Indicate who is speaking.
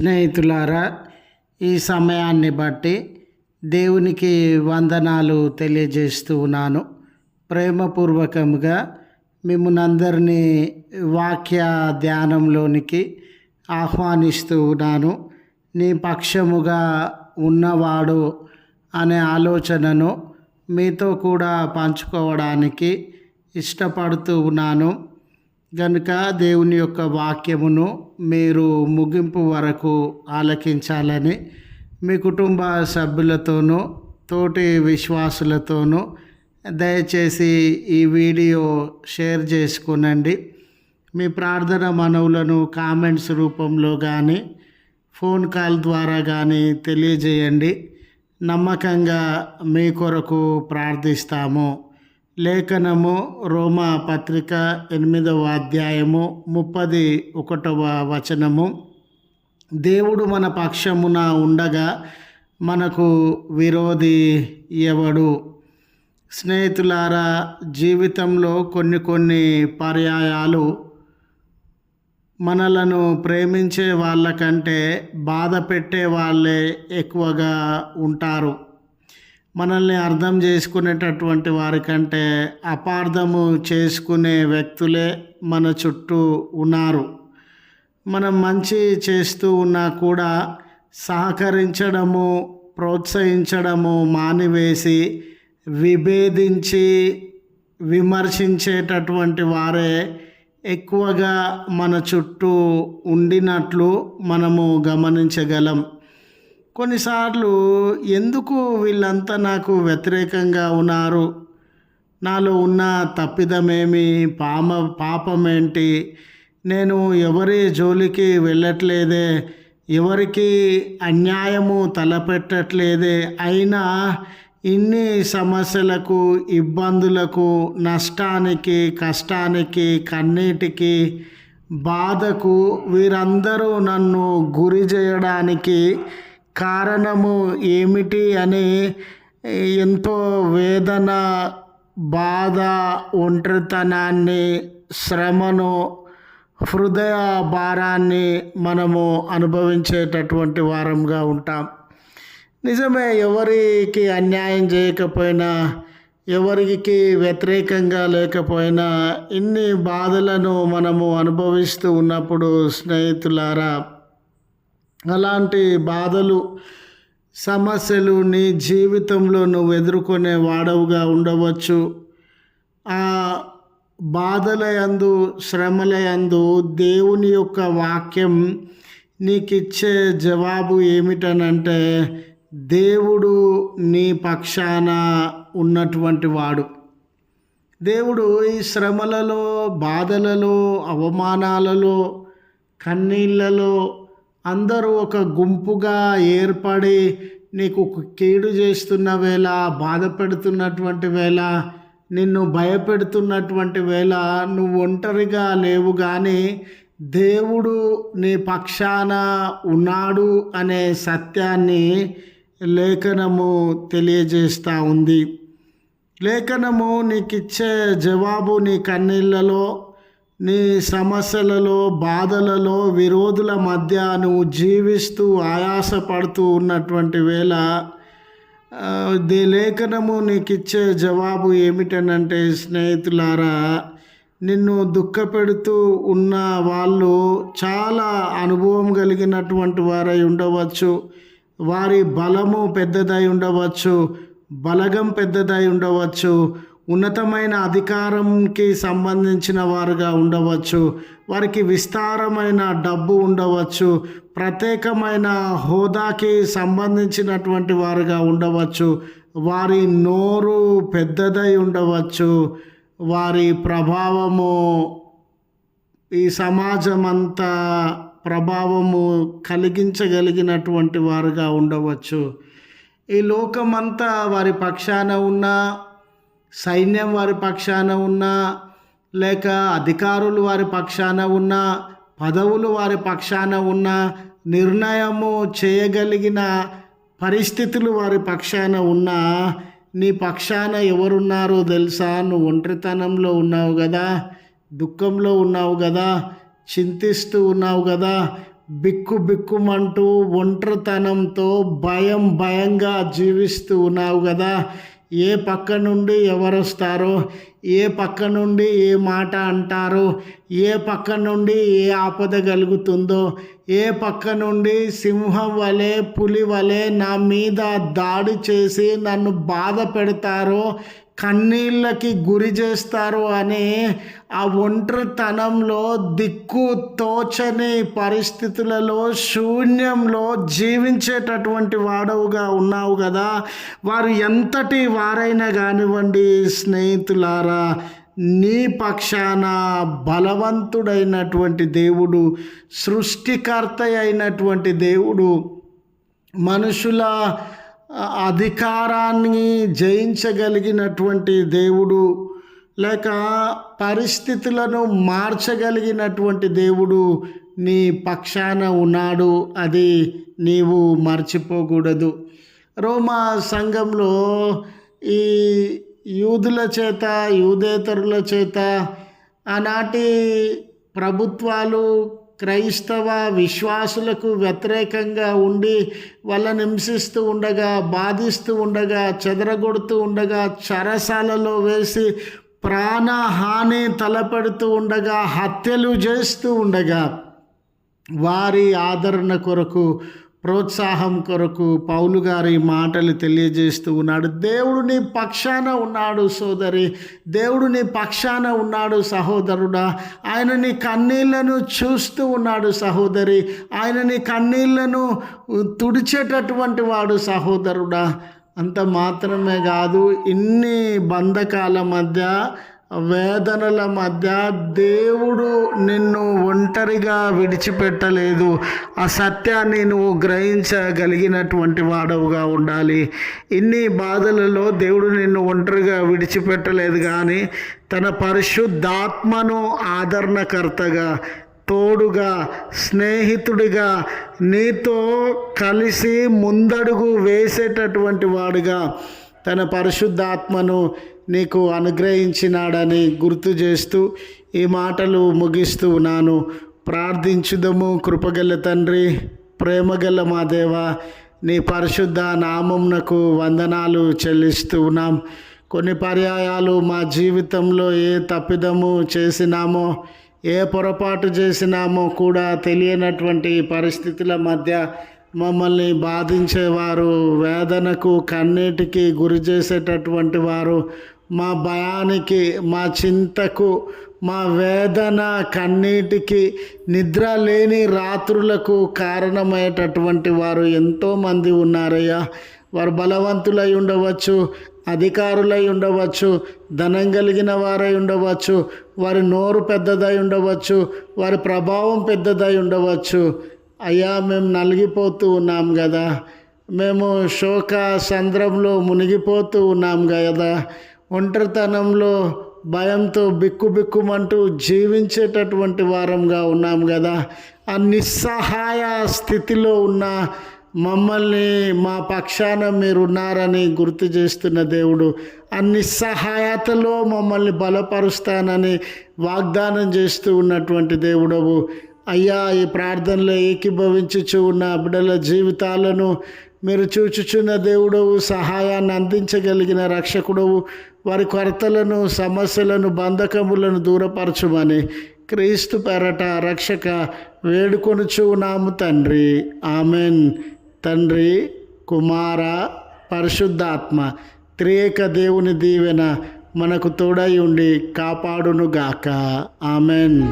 Speaker 1: స్నేహితులారా ఈ సమయాన్ని బట్టి దేవునికి వందనాలు తెలియజేస్తూ ఉన్నాను. ప్రేమపూర్వకంగా మిమ్మల్ని అందరినీ వాక్య ధ్యానంలోనికి ఆహ్వానిస్తూ ఉన్నాను. నీ పక్షముగా ఉన్నవాడు అనే ఆలోచనను మీతో కూడా పంచుకోవడానికి ఇష్టపడుతూ ఉన్నాను. గనుక దేవుని యొక్క వాక్యమును మీరు ముగింపు వరకు ఆలకించాలని మీ కుటుంబ సభ్యులతోనూ తోటి విశ్వాసులతోనూ దయచేసి ఈ వీడియో షేర్ చేసుకునండి. మీ ప్రార్థన మనవులను కామెంట్స్ రూపంలో కానీ ఫోన్ కాల్ ద్వారా కానీ తెలియజేయండి. నమ్మకంగా మీ కొరకు ప్రార్థిస్తాము. లేఖనము రోమా పత్రిక ఎనిమిదవ అధ్యాయము ముప్పది ఒకటవ వచనము. దేవుడు మన పక్షమున ఉండగా మనకు విరోధి ఎవడు? స్నేహితులారా జీవితంలో కొన్ని కొన్ని పర్యాయాలు మనలను ప్రేమించే వాళ్ళకంటే బాధ పెట్టే వాళ్ళే ఎక్కువగా ఉంటారు. మనల్ని అర్థం చేసుకునేటటువంటి వారికంటే అపార్థము చేసుకునే వ్యక్తులే మన చుట్టూ ఉన్నారు. మనం మంచి చేస్తూ ఉన్నా కూడా సహకరించడము ప్రోత్సహించడము మానివేసి విభేదించి విమర్శించేటటువంటి వారే ఎక్కువగా మన చుట్టూ ఉండినట్లు మనము గమనించగలం. కొన్నిసార్లు ఎందుకు వీళ్ళంతా నాకు వ్యతిరేకంగా ఉన్నారు? నాలో ఉన్న తప్పిదమేమి? పామ పాపమేంటి? నేను ఎవరి జోలికి వెళ్ళట్లేదే? ఎవరికి అన్యాయము తలపెట్టట్లేదే? అయినా ఇన్ని సమస్యలకు ఇబ్బందులకు నష్టానికి కష్టానికి కన్నీటికి బాధకు వీరందరూ నన్ను గురి చేయడానికి కారణము ఏమిటి అని ఎంతో వేదన బాధ ఒంటరితనాన్ని శ్రమను హృదయ భారాన్ని మనము అనుభవించేటటువంటి వారంగా ఉంటాం. నిజమే ఎవరికి అన్యాయం చేయకపోయినా ఎవరికి వ్యతిరేకంగా లేకపోయినా ఇన్ని బాధలను మనము అనుభవిస్తూ ఉన్నప్పుడు స్నేహితులారా అలాంటి బాధలు సమస్యలు నీ జీవితంలో నువ్వు ఎదుర్కొనే వాడవుగా ఉండవచ్చు. ఆ బాధలయందు శ్రమలయందు దేవుని యొక్క వాక్యం నీకు ఇచ్చే జవాబు ఏమిటనంటే దేవుడు నీ పక్షాన ఉన్నటువంటి వాడు. దేవుడు ఈ శ్రమలలో బాధలలో అవమానాలలో కన్నీళ్ళలో అందరూ ఒక గుంపుగా ఏర్పడి నీకు కీడు చేస్తున్న వేళ బాధ పెడుతున్నటువంటి వేళ నిన్ను భయపెడుతున్నటువంటి వేళ నువ్వు ఒంటరిగా లేవు కానీ దేవుడు నీ పక్షాన ఉన్నాడు అనే సత్యాన్ని లేఖనము తెలియజేస్తూ ఉంది. లేఖనము నీకు ఇచ్చే జవాబు నీ కన్నీళ్ళలో నీ సమస్యలలో బాధలలో విరోధుల మధ్య నువ్వు జీవిస్తూ ఆయాసపడుతూ ఉన్నటువంటి వేళ దే లేఖనము నీకు ఇచ్చే జవాబు ఏమిటనంటే స్నేహితులారా నిన్ను దుఃఖపెడుతూ ఉన్న వాళ్ళు చాలా అనుభవం కలిగినటువంటి వారై ఉండవచ్చు. వారి బలము పెద్దదై ఉండవచ్చు. బలగం పెద్దదై ఉండవచ్చు. ఉన్నతమైన అధికారంకి సంబంధించిన వారుగా ఉండవచ్చు. వారికి విస్తారమైన డబ్బు ఉండవచ్చు. ప్రత్యేకమైన హోదాకి సంబంధించినటువంటి వారుగా ఉండవచ్చు. వారి నోరు పెద్దదై ఉండవచ్చు. వారి ప్రభావము ఈ సమాజం అంతా ప్రభావము కలిగించగలిగినటువంటి వారుగా ఉండవచ్చు. ఈ లోకమంతా వారి పక్షాన ఉన్న సైన్యం వారి పక్షాన ఉన్నా లేక అధికారులు వారి పక్షాన ఉన్నా పదవులు వారి పక్షాన ఉన్న నిర్ణయము చేయగలిగిన పరిస్థితులు వారి పక్షాన ఉన్నా నీ పక్షాన ఎవరున్నారో తెలుసా? నువ్వు ఒంటరితనంలో ఉన్నావు కదా దుఃఖంలో ఉన్నావు కదా చింతిస్తూ ఉన్నావు కదా బిక్కు బిక్కుమంటూ ఒంటరితనంతో భయం భయంగా జీవిస్తూ ఉన్నావు కదా ఏ పక్క నుండి ఎవరు వస్తారో ఏ పక్క నుండి ఏ మాట అంటారో ఏ పక్క నుండి ఏ ఆపద కలుగుతుందో ఏ పక్క నుండి సింహం వలె పులి వలె నా మీద దాడి చేసి నన్ను బాధ పెడతారో కన్నీళ్ళకి గురి చేస్తారు అని ఆ ఒంటరితనంలో దిక్కు తోచని పరిస్థితులలో శూన్యంలో జీవించేటటువంటి వాడవుగా ఉన్నావు కదా. వారు ఎంతటి వారైనా కానివ్వండి స్నేహితులారా నీ పక్షాన బలవంతుడైనటువంటి దేవుడు సృష్టికర్త అయినటువంటి దేవుడు మనుషుల అధికారాన్ని జయించగలిగినటువంటి దేవుడు లేక పరిస్థితులను మార్చగలిగినటువంటి దేవుడు నీ పక్షాన ఉన్నాడు అది నీవు మర్చిపోకూడదు. రోమా సంఘంలో ఈ యూదుల చేత యూదేతరుల చేత ఆనాటి ప్రభుత్వాలు క్రైస్తవ విశ్వాసులకు వ్యతిరేకంగా ఉండి వాళ్ళని హింసిస్తూ ఉండగా బాధిస్తూ ఉండగా చెదరగొడుతూ ఉండగా చరసాలలో వేసి ప్రాణహాని తలపెడుతూ ఉండగా హత్యలు చేస్తూ ఉండగా వారి ఆదరణ కొరకు ప్రోత్సాహం కొరకు పౌలు గారి మాటలు తెలియజేస్తూ ఉన్నాడు. దేవుడు నీ పక్షాన ఉన్నాడు సోదరి. దేవుడు నీ పక్షాన ఉన్నాడు సహోదరుడా. ఆయన నీ కన్నీళ్ళను చూస్తూ ఉన్నాడు సహోదరి. ఆయన నీ కన్నీళ్ళను తుడిచేటటువంటి వాడు సహోదరుడా. అంత మాత్రమే కాదు ఇన్ని బంధకాల మధ్య వేదనల మధ్య దేవుడు నిన్ను ఒంటరిగా విడిచిపెట్టలేదు. ఆ సత్యాన్ని నువ్వు గ్రహించగలిగినటువంటి వాడవుగా ఉండాలి. ఇన్ని బాధలలో దేవుడు నిన్ను ఒంటరిగా విడిచిపెట్టలేదు కానీ తన పరిశుద్ధాత్మను ఆదరణకర్తగా తోడుగా స్నేహితుడిగా నీతో కలిసి ముందడుగు వేసేటటువంటి వాడుగా తన పరిశుద్ధాత్మను నీకు అనుగ్రహించినాడని గుర్తు చేస్తూ ఈ మాటలు ముగిస్తూ ఉన్నాను. ప్రార్థించుదము కృపగల తండ్రి ప్రేమగల మా దేవ నీ పరిశుద్ధ నామంనకు వందనాలు చెల్లిస్తూ ఉన్నాం. కొన్ని పర్యాయాలు మా జీవితంలో ఏ తప్పిదము చేసినామో ఏ పొరపాటు చేసినామో కూడా తెలియనటువంటి పరిస్థితుల మధ్య మమ్మల్ని బాధించేవారు వేదనకు కన్నీటికి గురి చేసేటటువంటి వారు మా భయానికి మా చింతకు మా వేదన కన్నీటికి నిద్ర లేని రాత్రులకు కారణమయ్యేటటువంటి వారు ఎంతోమంది ఉన్నారయ్యా. వారు బలవంతులై ఉండవచ్చు అధికారులై ఉండవచ్చు ధనం కలిగిన వారై ఉండవచ్చు వారి నోరు పెద్దదై ఉండవచ్చు వారి ప్రభావం పెద్దదై ఉండవచ్చు. అయ్యా మేము నలిగిపోతూ ఉన్నాం కదా మేము శోక సంద్రంలో మునిగిపోతూ ఉన్నాం కదా ఒంటరితనంలో భయంతో బిక్కుబిక్కుమంటూ జీవించేటటువంటి వారంగా ఉన్నాం కదా. ఆ నిస్సహాయ స్థితిలో ఉన్న మమ్మల్ని మా పక్షాన మీరున్నారని గుర్తు చేస్తున్న దేవుడు ఆ నిస్సహాయతలో మమ్మల్ని బలపరుస్తానని వాగ్దానం చేస్తూ ఉన్నటువంటి దేవుడవు. అయ్యా ఈ ప్రార్థనలో ఏకీభవించుచు ఉన్న బిడ్డల జీవితాలను మీరు చూచుచున్న దేవుడవు సహాయాన్ని అందించగలిగిన రక్షకుడవు వారి కొరతలను సమస్యలను బంధకములను దూరపరచుమని క్రీస్తు పెరట రక్షక వేడుకొనుచు నాము తండ్రి. ఆమెన్. తండ్రి కుమార పరిశుద్ధాత్మ త్రియేక దేవుని దీవెన మనకు తోడై ఉండి కాపాడునుగాక. ఆమెన్.